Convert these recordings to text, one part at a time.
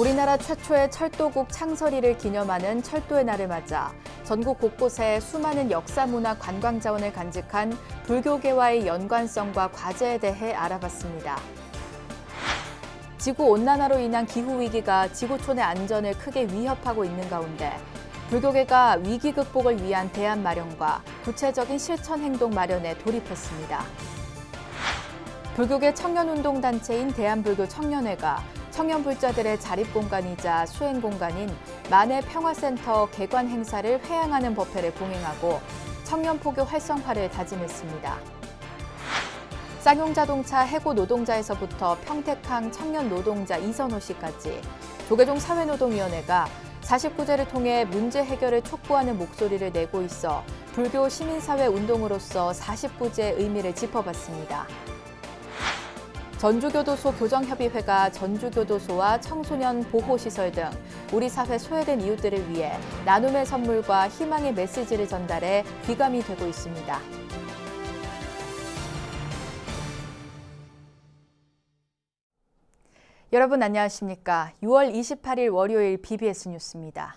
우리나라 최초의 철도국 창설일을 기념하는 철도의 날을 맞아 전국 곳곳에 수많은 역사 문화 관광 자원을 간직한 불교계와의 연관성과 과제에 대해 알아봤습니다. 지구 온난화로 인한 기후 위기가 지구촌의 안전을 크게 위협하고 있는 가운데 불교계가 위기 극복을 위한 대안 마련과 구체적인 실천 행동 마련에 돌입했습니다. 불교계 청년운동 단체인 대한불교 청년회가 청년 불자들의 자립 공간이자 수행 공간인 만해 평화센터 개관 행사를 회양하는 법회를 봉행하고 청년 포교 활성화를 다짐했습니다. 쌍용자동차 해고 노동자에서부터 평택항 청년 노동자 이선호 씨까지 조계종 사회노동위원회가 49제를 통해 문제 해결을 촉구하는 목소리를 내고 있어 불교 시민사회 운동으로서 49제의 의미를 짚어봤습니다. 전주교도소 교정협의회가 전주교도소와 청소년 보호시설 등 우리 사회 소외된 이웃들을 위해 나눔의 선물과 희망의 메시지를 전달해 귀감이 되고 있습니다. 여러분 안녕하십니까? 6월 28일 월요일 BBS 뉴스입니다.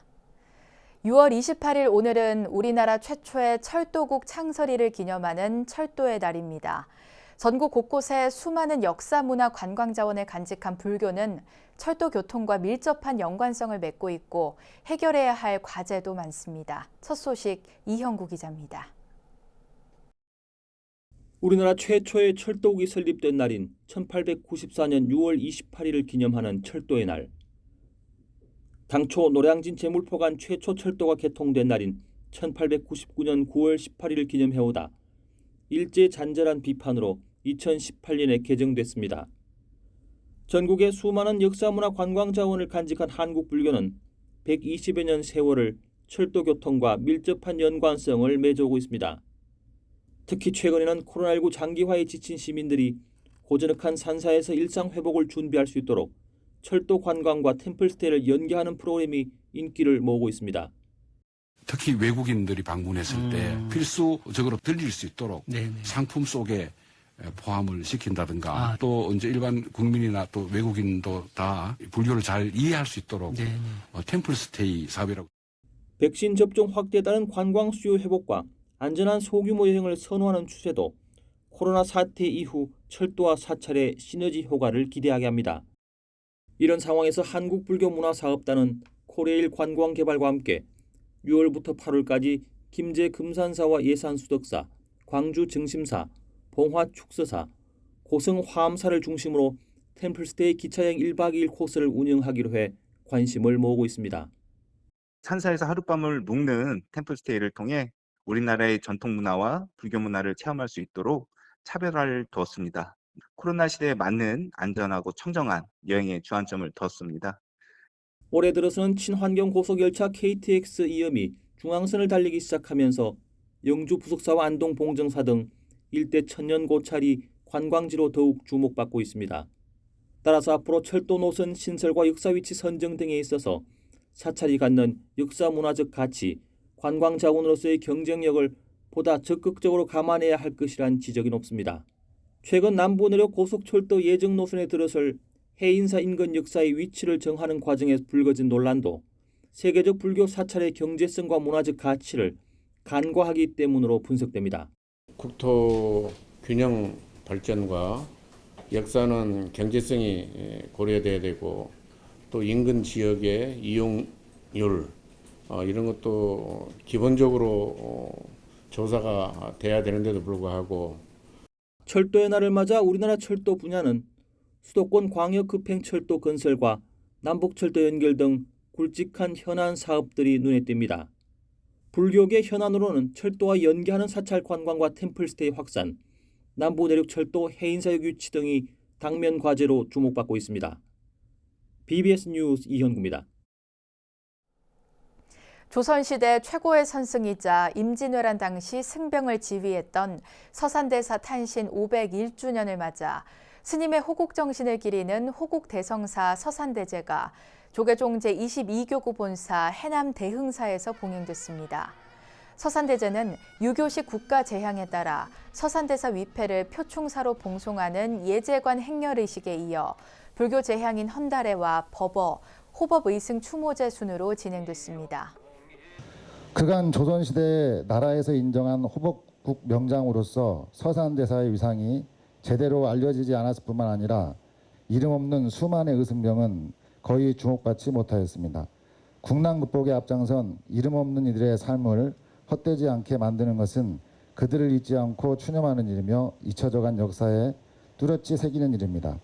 6월 28일 오늘은 우리나라 최초의 철도국 창설일을 기념하는 철도의 날입니다. 전국 곳곳에 수많은 역사 문화 관광 자원을 간직한 불교는 철도 교통과 밀접한 연관성을 맺고 있고 해결해야 할 과제도 많습니다. 첫 소식 이형구 기자입니다. 우리나라 최초의 철도국이 설립된 날인 1894년 6월 28일을 기념하는 철도의 날. 당초 노량진 제물포간 최초 철도가 개통된 날인 1899년 9월 18일을 기념해오다 일제 잔절한 비판으로 2018년에 개정됐습니다. 전국의 수많은 역사문화 관광 자원을 간직한 한국 불교는 120여 년 세월을 철도 교통과 밀접한 연관성을 맺어오고 있습니다. 특히 최근에는 코로나19 장기화에 지친 시민들이 고전역한 산사에서 일상 회복을 준비할 수 있도록 철도 관광과 템플스테이를 연계하는 프로그램이 인기를 모으고 있습니다. 특히 외국인들이 방문했을 때 음. 필수적으로 들릴 수 있도록 네네. 상품 속에 포함을 시킨다든가 아. 또 이제 일반 국민이나 또 외국인도 다 불교를 잘 이해할 수 있도록 네네. 어, 템플 스테이 사업이라고 백신 접종 확대에 따른 관광 수요 회복과 안전한 소규모 여행을 선호하는 추세도 코로나 사태 이후 철도와 사찰의 시너지 효과를 기대하게 합니다. 이런 상황에서 한국불교문화사업단은 코레일 관광개발과 함께 6월부터 8월까지 김제 금산사와 예산수덕사, 광주 증심사, 봉화 축서사, 고성 화암사를 중심으로 템플스테이 기차여행 1박 2일 코스를 운영하기로 해 관심을 모으고 있습니다. 산사에서 하룻밤을 묵는 템플스테이를 통해 우리나라의 전통 문화와 불교 문화를 체험할 수 있도록 차별화를 두었습니다. 코로나 시대에 맞는 안전하고 청정한 여행에 주안점을 두었습니다. 올해 들어서는 친환경 고속열차 KTX 이염이 중앙선을 달리기 시작하면서 영주 부속사와 안동 봉정사 등 일대 천년 고찰이 관광지로 더욱 주목받고 있습니다. 따라서 앞으로 철도 노선 신설과 역사 위치 선정 등에 있어서 사찰이 갖는 역사 문화적 가치, 관광 자원으로서의 경쟁력을 보다 적극적으로 감안해야 할 것이란 지적이 높습니다. 최근 남부 내륙 고속철도 예정 노선에 들어설 해인사 인근 역사의 위치를 정하는 과정에서 불거진 논란도 세계적 불교 사찰의 경제성과 문화적 가치를 간과하기 때문으로 분석됩니다. 국토 균형 발전과 역사는 경제성이 예, 고려돼야 되고 또 인근 지역의 이용률 어, 이런 것도 기본적으로 어, 조사가 돼야 되는데도 불구하고 철도의 날을 맞아 우리나라 철도 분야는 수도권 광역급행철도 건설과 남북철도 연결 등 굵직한 현안 사업들이 눈에 띕니다. 불교계 현안으로는 철도와 연계하는 사찰 관광과 템플스테이 확산, 남부 내륙 철도 해인사역 유치 등이 당면 과제로 주목받고 있습니다. BBS 뉴스 이현구입니다. 조선시대 최고의 선승이자 임진왜란 당시 승병을 지휘했던 서산대사 탄신 501주년을 맞아 스님의 호국 정신을 기리는 호국 대성사 서산대제가 조계종 제22교구 본사 해남 대흥사에서 봉행됐습니다. 서산대제는 유교식 국가 재향에 따라 서산대사 위패를 표충사로 봉송하는 예제관 행렬의식에 이어 불교 재향인 헌다래와 법어, 호법 의승 추모제 순으로 진행됐습니다. 그간 조선시대 나라에서 인정한 호법국 명장으로서 서산대사의 위상이 제대로 알려지지 않았을 뿐만 아니라 이름 없는 수만의 의승병은 거의 주목받지 못하였습니다. 국난 극복에 앞장선 이름 없는 이들의 삶을 헛되지 않게 만드는 것은 그들을 잊지 않고 추념하는 일이며 잊혀져간 역사에 뚜렷이 새기는 일입니다.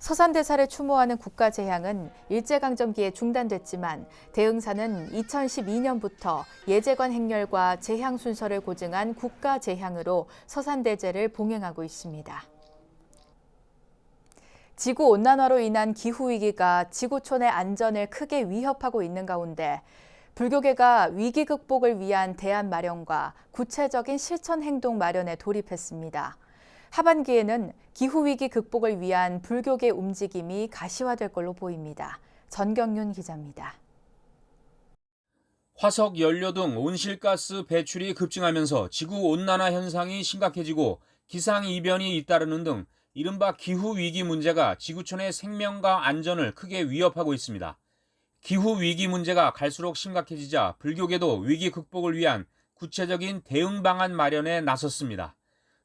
서산대사를 추모하는 국가재향은 일제강점기에 중단됐지만 대흥사는 2012년부터 예제관 행렬과 재향 순서를 고증한 국가재향으로 서산대제를 봉행하고 있습니다. 지구 온난화로 인한 기후 위기가 지구촌의 안전을 크게 위협하고 있는 가운데 불교계가 위기 극복을 위한 대안 마련과 구체적인 실천 행동 마련에 돌입했습니다. 하반기에는 기후 위기 극복을 위한 불교계 움직임이 가시화될 걸로 보입니다. 전경윤 기자입니다. 화석 연료 등 온실가스 배출이 급증하면서 지구 온난화 현상이 심각해지고 기상 이변이 잇따르는 등 이른바 기후 위기 문제가 지구촌의 생명과 안전을 크게 위협하고 있습니다. 기후 위기 문제가 갈수록 심각해지자 불교계도 위기 극복을 위한 구체적인 대응 방안 마련에 나섰습니다.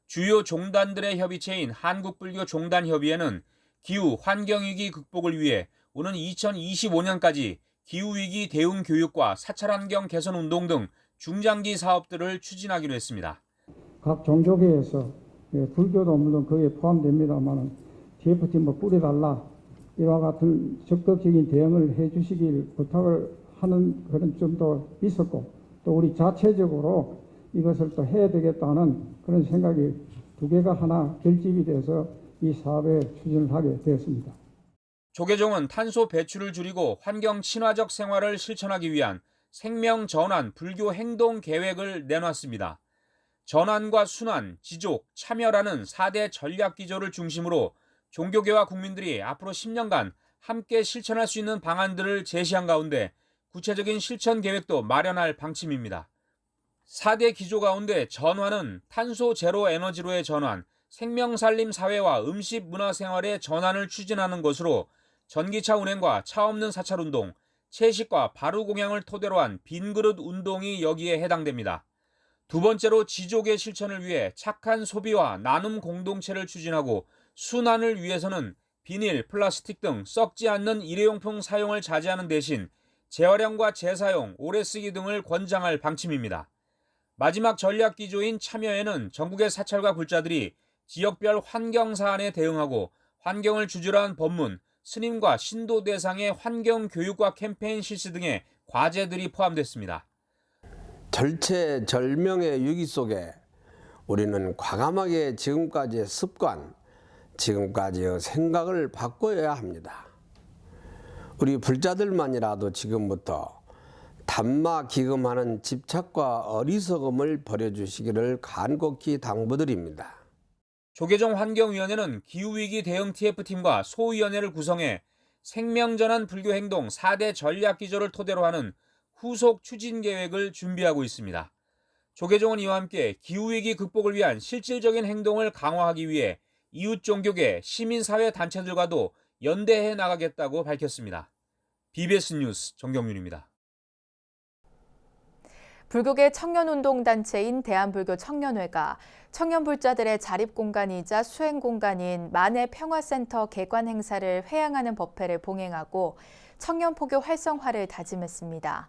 주요 종단들의 협의체인 한국불교 종단협의회는 기후 환경위기 극복을 위해 오는 2025년까지 기후위기 대응 교육과 사찰환경 개선 운동 등 중장기 사업들을 추진하기로 했습니다. 각 종교계에서 예, 불교도 물론 거기에 포함됩니다만 TF팀 뭐 뿌려달라 이와 같은 적극적인 대응을 해주시길 부탁을 하는 그런 점도 있었고 또 우리 자체적으로 이것을 또 해야 되겠다는 그런 생각이 두 개가 하나 결집이 돼서 이 사업에 추진을 하게 되었습니다. 조계종은 탄소 배출을 줄이고 환경 친화적 생활을 실천하기 위한 생명 전환 불교 행동 계획을 내놨습니다. 전환과 순환, 지족, 참여라는 4대 전략 기조를 중심으로 종교계와 국민들이 앞으로 10년간 함께 실천할 수 있는 방안들을 제시한 가운데 구체적인 실천 계획도 마련할 방침입니다. 4대 기조 가운데 전환은 탄소 제로 에너지로의 전환, 생명 살림 사회와 음식 문화 생활의 전환을 추진하는 것으로 전기차 운행과 차 없는 사찰 운동, 채식과 바루 공양을 토대로 한 빈그릇 운동이 여기에 해당됩니다. 두 번째로 지족의 실천을 위해 착한 소비와 나눔 공동체를 추진하고 순환을 위해서는 비닐, 플라스틱 등 썩지 않는 일회용품 사용을 자제하는 대신 재활용과 재사용, 오래 쓰기 등을 권장할 방침입니다. 마지막 전략 기조인 참여에는 전국의 사찰과 굴자들이 지역별 환경 사안에 대응하고 환경을 주제로 한 법문, 스님과 신도 대상의 환경 교육과 캠페인 실시 등의 과제들이 포함됐습니다. 절체절명의 위기 속에 우리는 과감하게 지금까지의 습관, 지금까지의 생각을 바꿔야 합니다. 우리 불자들만이라도 지금부터 담마 기금하는 집착과 어리석음을 버려주시기를 간곡히 당부드립니다. 조계종 환경위원회는 기후위기 대응 TF팀과 소위원회를 구성해 생명전환 불교 행동 4대 전략 기조를 토대로 하는 후속 추진 계획을 준비하고 있습니다. 조계종은 이와 함께 기후위기 극복을 위한 실질적인 행동을 강화하기 위해 이웃 종교계, 시민사회 단체들과도 연대해 나가겠다고 밝혔습니다. BBS 뉴스 정경윤입니다. 불교계 청년운동단체인 대한불교 청년회가 청년불자들의 자립공간이자 수행공간인 만해 평화센터 개관 행사를 회양하는 법회를 봉행하고 청년포교 활성화를 다짐했습니다.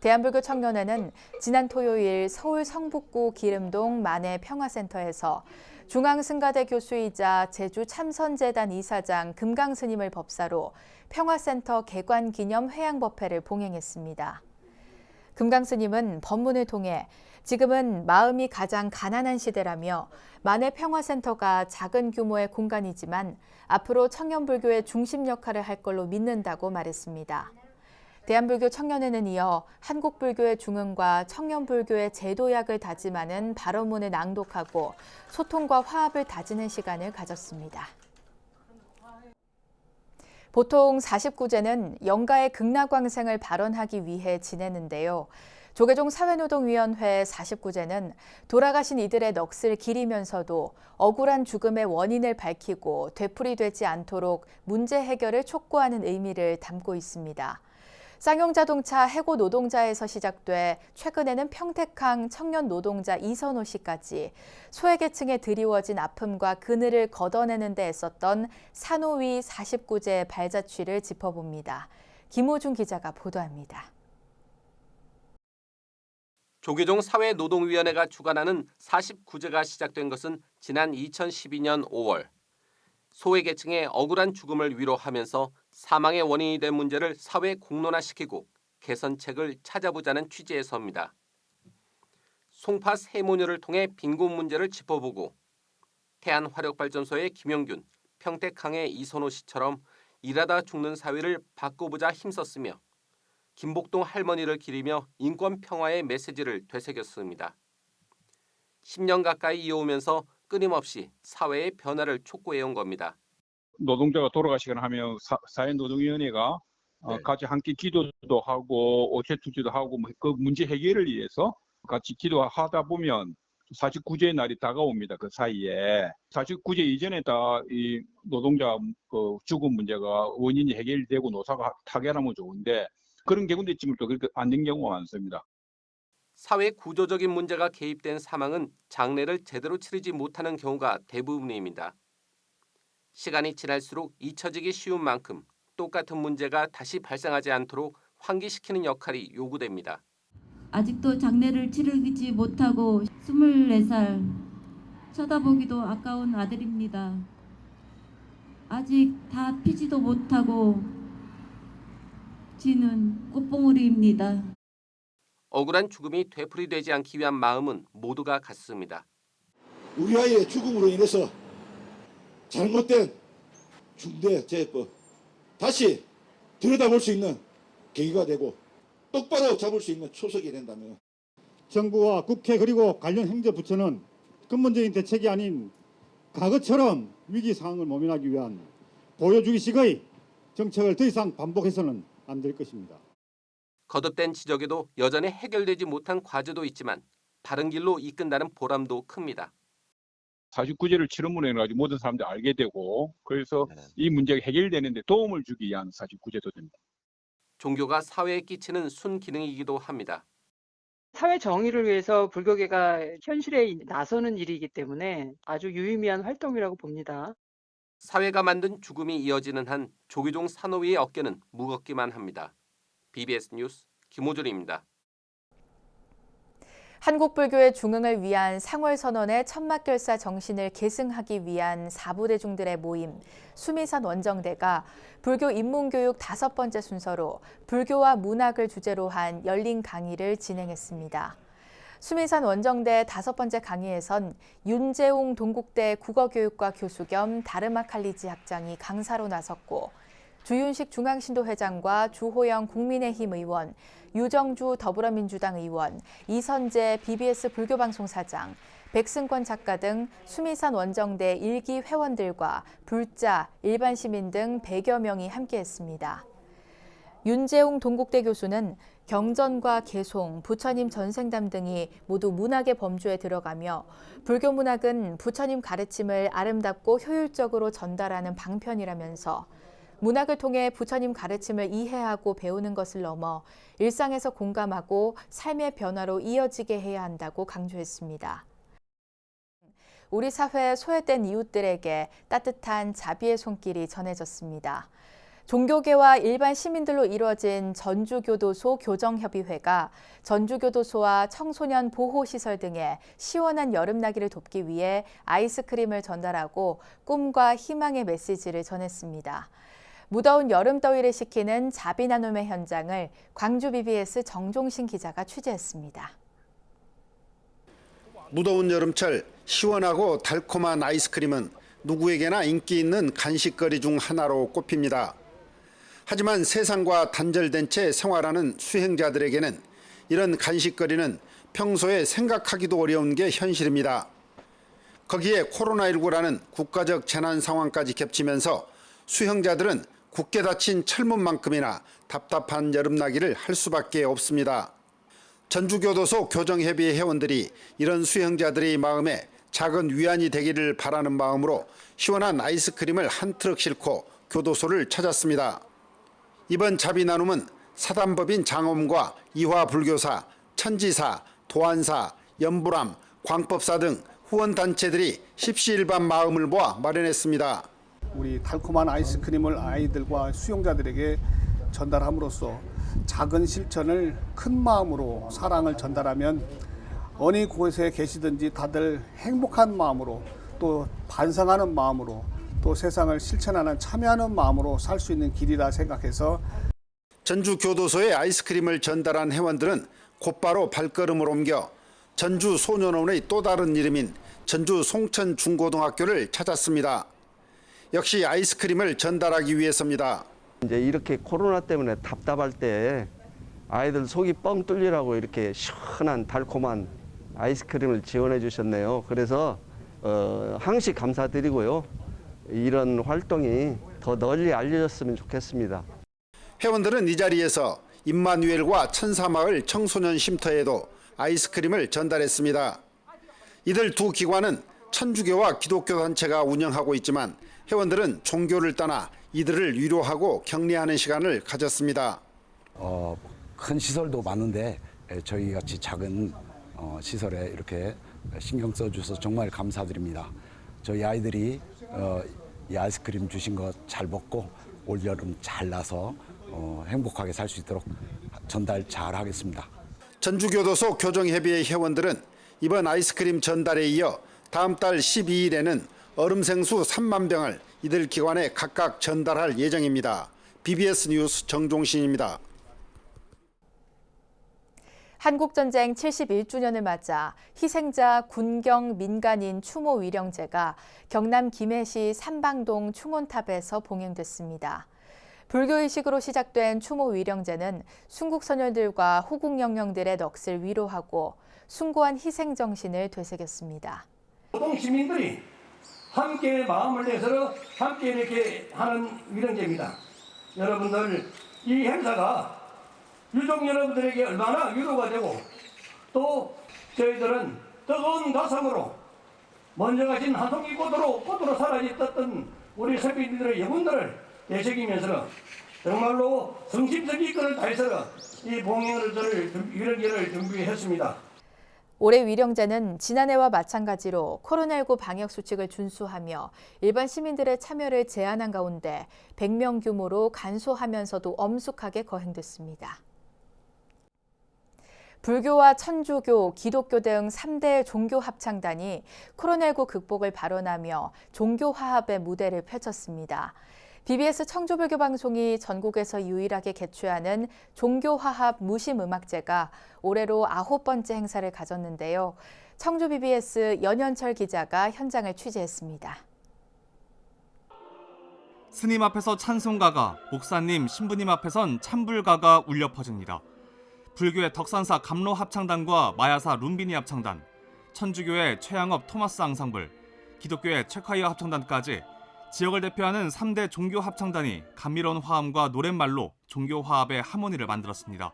대한불교 청년회는 지난 토요일 서울 성북구 기름동 만해 평화센터에서 중앙승가대 교수이자 제주 참선재단 이사장 금강스님을 법사로 평화센터 개관 기념 회양 법회를 봉행했습니다. 금강스님은 법문을 통해 지금은 마음이 가장 가난한 시대라며 만해 평화센터가 작은 규모의 공간이지만 앞으로 청년불교의 중심 역할을 할 걸로 믿는다고 말했습니다. 대한불교 청년회는 이어 한국불교의 중흥과 청년불교의 제도약을 다짐하는 발언문을 낭독하고 소통과 화합을 다지는 시간을 가졌습니다. 보통 49제는 영가의 극락광생을 발언하기 위해 지내는데요. 조계종 사회노동위원회 49제는 돌아가신 이들의 넋을 기리면서도 억울한 죽음의 원인을 밝히고 되풀이되지 않도록 문제 해결을 촉구하는 의미를 담고 있습니다. 쌍용 자동차 해고 노동자에서 시작돼 최근에는 평택항 청년 노동자 이선호 씨까지 소외계층에 드리워진 아픔과 그늘을 걷어내는 데 애썼던 산호위 49제 발자취를 짚어봅니다. 김호중 기자가 보도합니다. 조계종 사회노동위원회가 주관하는 49제가 시작된 것은 지난 2012년 5월. 소외계층의 억울한 죽음을 위로하면서 사망의 원인이 된 문제를 사회 공론화시키고 개선책을 찾아보자는 취지에서입니다. 송파 세모녀를 통해 빈곤 문제를 짚어보고 태안화력발전소의 김영균, 평택항의 이선호 씨처럼 일하다 죽는 사회를 바꿔보자 힘썼으며 김복동 할머니를 기리며 인권 평화의 메시지를 되새겼습니다. 10년 가까이 이어오면서 끊임없이 사회의 변화를 촉구해온 겁니다. 노동자가 돌아가시거나 하면 사, 사회노동위원회가 어, 네. 같이 함께 기도도 하고 오체 투지도 하고 뭐 그 문제 해결을 위해서 같이 기도하다 보면 49제의 날이 다가옵니다. 그 사이에 49제 이전에 다 이 노동자 그 죽음 문제가 원인이 해결되고 노사가 타결하면 좋은데 그런 경우도 있지만 또 그렇게 안 된 경우가 많습니다. 사회 구조적인 문제가 개입된 사망은 장례를 제대로 치르지 못하는 경우가 대부분입니다. 시간이 지날수록 잊혀지기 쉬운 만큼 똑같은 문제가 다시 발생하지 않도록 환기시키는 역할이 요구됩니다. 아직도 장례를 치르지 못하고 24살 쳐다보기도 아까운 아들입니다. 아직 다 피지도 못하고 지는 꽃봉오리입니다. 억울한 죽음이 되풀이되지 않기 위한 마음은 모두가 같습니다. 우리 아이의 죽음으로 인해서 잘못된 중대재해법 다시 들여다볼 수 있는 계기가 되고 똑바로 잡을 수 있는 초석이 된다면 정부와 국회 그리고 관련 행정부처는 근본적인 대책이 아닌 과거처럼 위기 상황을 모면하기 위한 보여주기식의 정책을 더 이상 반복해서는 안 될 것입니다. 거듭된 지적에도 여전히 해결되지 못한 과제도 있지만 바른 길로 이끈다는 보람도 큽니다. 49제를 치름으로 해가지고 모든 사람들이 알게 되고 그래서 이 문제가 해결되는데 도움을 주기 위한 49제도 됩니다. 종교가 사회에 끼치는 순기능이기도 합니다. 사회 정의를 위해서 불교계가 현실에 나서는 일이기 때문에 아주 유의미한 활동이라고 봅니다. 사회가 만든 죽음이 이어지는 한 조계종 산호위의 어깨는 무겁기만 합니다. BBS 뉴스 김호준입니다. 한국불교의 중흥을 위한 상월선언의 천막결사 정신을 계승하기 위한 사부대중들의 모임 수미산 원정대가 불교 인문교육 다섯 번째 순서로 불교와 문학을 주제로 한 열린 강의를 진행했습니다. 수미산 원정대 다섯 번째 강의에선 윤재웅 동국대 국어교육과 교수 겸 다르마 칼리지 학장이 강사로 나섰고 주윤식 중앙신도회장과 주호영 국민의힘 의원, 유정주 더불어민주당 의원, 이선재 BBS 불교방송사장, 백승권 작가 등 수미산 원정대 일기 회원들과 불자, 일반 시민 등 100여 명이 함께했습니다. 윤재웅 동국대 교수는 경전과 개송, 부처님 전생담 등이 모두 문학의 범주에 들어가며 불교 문학은 부처님 가르침을 아름답고 효율적으로 전달하는 방편이라면서 문학을 통해 부처님 가르침을 이해하고 배우는 것을 넘어 일상에서 공감하고 삶의 변화로 이어지게 해야 한다고 강조했습니다. 우리 사회 소외된 이웃들에게 따뜻한 자비의 손길이 전해졌습니다. 종교계와 일반 시민들로 이루어진 전주교도소 교정협의회가 전주교도소와 청소년 보호시설 등의 시원한 여름나기를 돕기 위해 아이스크림을 전달하고 꿈과 희망의 메시지를 전했습니다. 무더운 여름 더위를 식히는 자비 나눔의 현장을 광주 BBS 정종신 기자가 취재했습니다. 무더운 여름철 시원하고 달콤한 아이스크림은 누구에게나 인기 있는 간식거리 중 하나로 꼽힙니다. 하지만 세상과 단절된 채 생활하는 수행자들에게는 이런 간식거리는 평소에 생각하기도 어려운 게 현실입니다. 거기에 코로나19라는 국가적 재난 상황까지 겹치면서 수행자들은 굳게 닫힌 철문만큼이나 답답한 여름나기를 할 수밖에 없습니다. 전주교도소 교정협의회 회원들이 이런 수행자들의 마음에 작은 위안이 되기를 바라는 마음으로 시원한 아이스크림을 한 트럭 싣고 교도소를 찾았습니다. 이번 자비 나눔은 사단법인 장엄과 이화 불교사, 천지사, 도안사, 연불암, 광법사 등 후원 단체들이 십시일반 마음을 모아 마련했습니다. 우리 달콤한 아이스크림을 아이들과 수용자들에게 전달함으로써 작은 실천을 큰 마음으로 사랑을 전달하면 어느 곳에 계시든지 다들 행복한 마음으로 또 반성하는 마음으로 또 세상을 실천하는 참여하는 마음으로 살 수 있는 길이라 생각해서 전주 교도소에 아이스크림을 전달한 회원들은 곧바로 발걸음을 옮겨 전주 소년원의 또 다른 이름인 전주 송천 중고등학교를 찾았습니다. 역시 아이스크림을 전달하기 위해서입니다. 이제 이렇게 코로나 때문에 답답할 때 아이들 속이 뻥 뚫리라고 이렇게 시원한 달콤한 아이스크림을 지원해 주셨네요. 그래서 어, 항시 감사드리고요. 이런 활동이 더 널리 알려졌으면 좋겠습니다. 회원들은 이 자리에서 임마누엘과 천사마을 청소년 쉼터에도 아이스크림을 전달했습니다. 이들 두 기관은 천주교와 기독교 단체가 운영하고 있지만 회원들은 종교를 떠나 이들을 위로하고 격려하는 시간을 가졌습니다. 어, 큰 시설도 많은데 에, 저희 같이 작은 어, 시설에 이렇게 신경 써주셔서 정말 감사드립니다. 저희 아이들이 어, 이 아이스크림 주신 거 잘 먹고 올 여름 잘 나서 어, 행복하게 살 수 있도록 전달 잘 하겠습니다. 전주교도소 교정협의회 회원들은 이번 아이스크림 전달에 이어 다음 달 12일에는 얼음 생수 3만 병을 이들 기관에 각각 전달할 예정입니다. BBS 뉴스 정종신입니다. 한국전쟁 71주년을 맞아 희생자 군경 민간인 추모 위령제가 경남 김해시 삼방동 충원탑에서 봉행됐습니다. 불교의식으로 시작된 추모 위령제는 순국 선열들과 호국 영령들의 넋을 위로하고 숭고한 희생 정신을 되새겼습니다. 시민들이 함께 마음을 내서 함께 이렇게 하는 위령제입니다. 여러분들 이 행사가 유족 여러분들에게 얼마나 위로가 되고 또 저희들은 뜨거운 가슴으로 먼저 가신 한 송이 꽃으로 꽃으로 사라졌던 우리 서민들의 영혼들을 되새기면서 정말로 성심성의권을 다해서 이 봉행을 위령제를 준비했습니다. 올해 위령제는 지난해와 마찬가지로 코로나19 방역 수칙을 준수하며 일반 시민들의 참여를 제한한 가운데 100명 규모로 간소하면서도 엄숙하게 거행됐습니다. 불교와 천주교, 기독교 등 3대 종교 합창단이 코로나19 극복을 발언하며 종교 화합의 무대를 펼쳤습니다. BBS 청주불교 방송이 전국에서 유일하게 개최하는 종교화합 무심음악제가 올해로 아홉 번째 행사를 가졌는데요. 청주 BBS 연현철 기자가 현장을 취재했습니다. 스님 앞에서 찬송가가, 목사님, 신부님 앞에선 찬불가가 울려 퍼집니다. 불교의 덕산사 감로 합창단과 마야사 룸비니 합창단, 천주교의 최양업 토마스 앙상블, 기독교의 최카이어 합창단까지 지역을 대표하는 3대 종교 합창단이 감미로운 화음과 노랫말로 종교 화합의 하모니를 만들었습니다.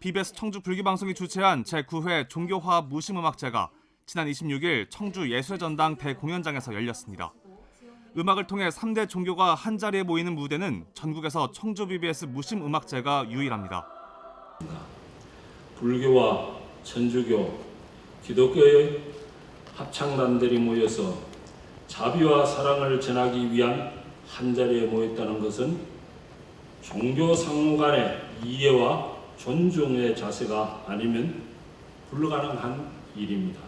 BBS 청주 불교방송이 주최한 제9회 종교화합 무심음악제가 지난 26일 청주 예술전당 대공연장에서 열렸습니다. 음악을 통해 3대 종교가 한자리에 모이는 무대는 전국에서 청주 BBS 무심음악제가 유일합니다. 불교와 천주교, 기독교의 합창단들이 모여서 자비와 사랑을 전하기 위한 한자리에 모였다는 것은 종교 상호 간의 이해와 존중의 자세가 아니면 불가능한 일입니다.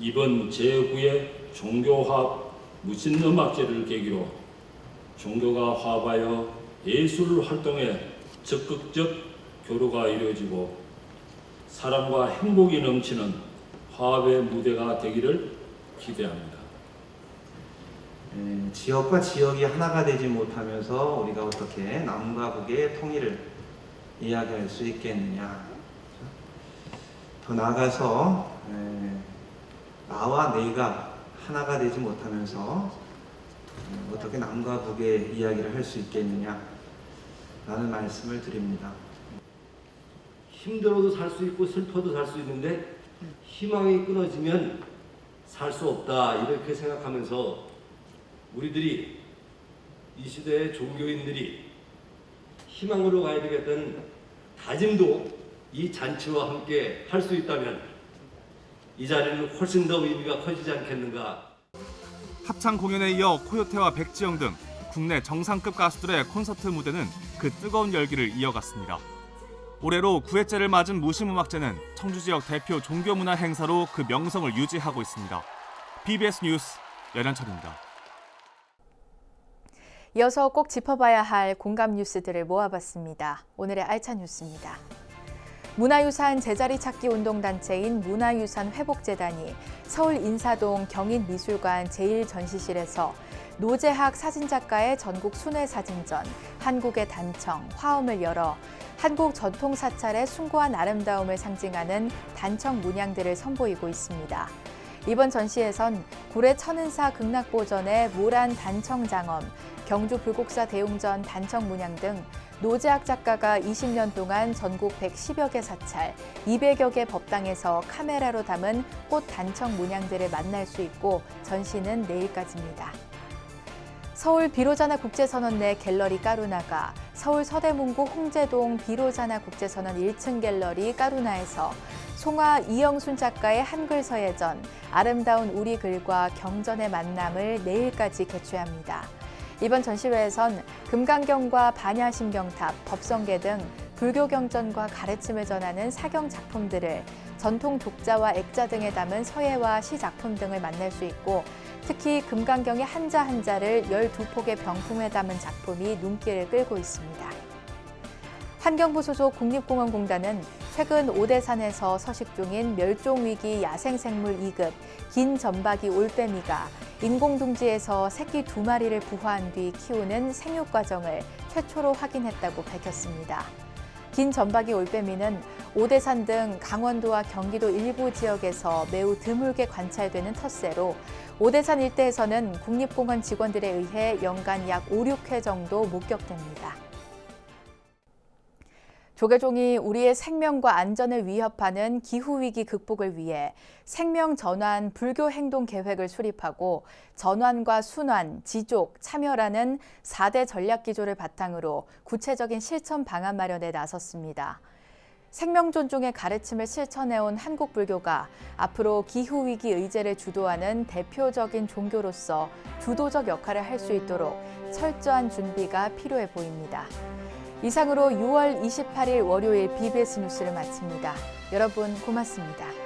이번 제9회 종교화합 무신음악제를 계기로 종교가 화합하여 예술 활동에 적극적 교류가 이루어지고 사랑과 행복이 넘치는 화합의 무대가 되기를 기대합니다. 에, 지역과 지역이 하나가 되지 못하면서 우리가 어떻게 남과 북의 통일을 이야기할 수 있겠느냐. 더 나아가서 에, 나와 내가 하나가 되지 못하면서 에, 어떻게 남과 북의 이야기를 할 수 있겠느냐. 라는 말씀을 드립니다. 힘들어도 살 수 있고 슬퍼도 살 수 있는데 희망이 끊어지면 살 수 없다 이렇게 생각하면서 우리들이 이 시대의 종교인들이 희망으로 가야 되겠다는 다짐도 이 잔치와 함께 할 수 있다면 이 자리는 훨씬 더 의미가 커지지 않겠는가 합창 공연에 이어 코요테와 백지영 등 국내 정상급 가수들의 콘서트 무대는 그 뜨거운 열기를 이어갔습니다. 올해로 9회째를 맞은 무심음악제는 청주 지역 대표 종교문화 행사로 그 명성을 유지하고 있습니다. BBS 뉴스 연현철입니다. 이어서 꼭 짚어봐야 할 공감 뉴스들을 모아봤습니다. 오늘의 알찬 뉴스입니다. 문화유산 제자리 찾기 운동단체인 문화유산 회복재단이 서울 인사동 경인미술관 제1전시실에서 노재학 사진작가의 전국 순회 사진전, 한국의 단청, 화엄을 열어 한국 전통 사찰의 숭고한 아름다움을 상징하는 단청 문양들을 선보이고 있습니다. 이번 전시에선 구례 천은사 극락보전의 모란 단청장엄, 경주 불국사 대웅전 단청 문양 등 노재학 작가가 20년 동안 전국 110여 개 사찰, 200여 개 법당에서 카메라로 담은 꽃 단청 문양들을 만날 수 있고 전시는 내일까지입니다. 서울 비로자나 국제선언 내 갤러리 까루나가 서울 서대문구 홍제동 비로자나 국제선언 1층 갤러리 까루나에서 송화 이영순 작가의 한글 서예전 아름다운 우리 글과 경전의 만남을 내일까지 개최합니다. 이번 전시회에선 금강경과 반야심경탑, 법성계 등 불교 경전과 가르침을 전하는 사경 작품들을 전통 독자와 액자 등에 담은 서예와 시 작품 등을 만날 수 있고 특히 금강경의 한자 한자를 12폭의 병풍에 담은 작품이 눈길을 끌고 있습니다. 환경부 소속 국립공원공단은 최근 오대산에서 서식 중인 멸종위기 야생생물 2급 긴 점박이 올빼미가 인공둥지에서 새끼 두 마리를 부화한 뒤 키우는 생육 과정을 최초로 확인했다고 밝혔습니다. 긴 점박이 올빼미는 오대산 등 강원도와 경기도 일부 지역에서 매우 드물게 관찰되는 텃새로 오대산 일대에서는 국립공원 직원들에 의해 연간 약 5, 6회 정도 목격됩니다. 조계종이 우리의 생명과 안전을 위협하는 기후위기 극복을 위해 생명 전환 불교 행동 계획을 수립하고 전환과 순환, 지족, 참여라는 4대 전략 기조를 바탕으로 구체적인 실천 방안 마련에 나섰습니다. 생명 존중의 가르침을 실천해온 한국 불교가 앞으로 기후위기 의제를 주도하는 대표적인 종교로서 주도적 역할을 할 수 있도록 철저한 준비가 필요해 보입니다. 이상으로 6월 28일 월요일 BBS 뉴스를 마칩니다. 여러분 고맙습니다.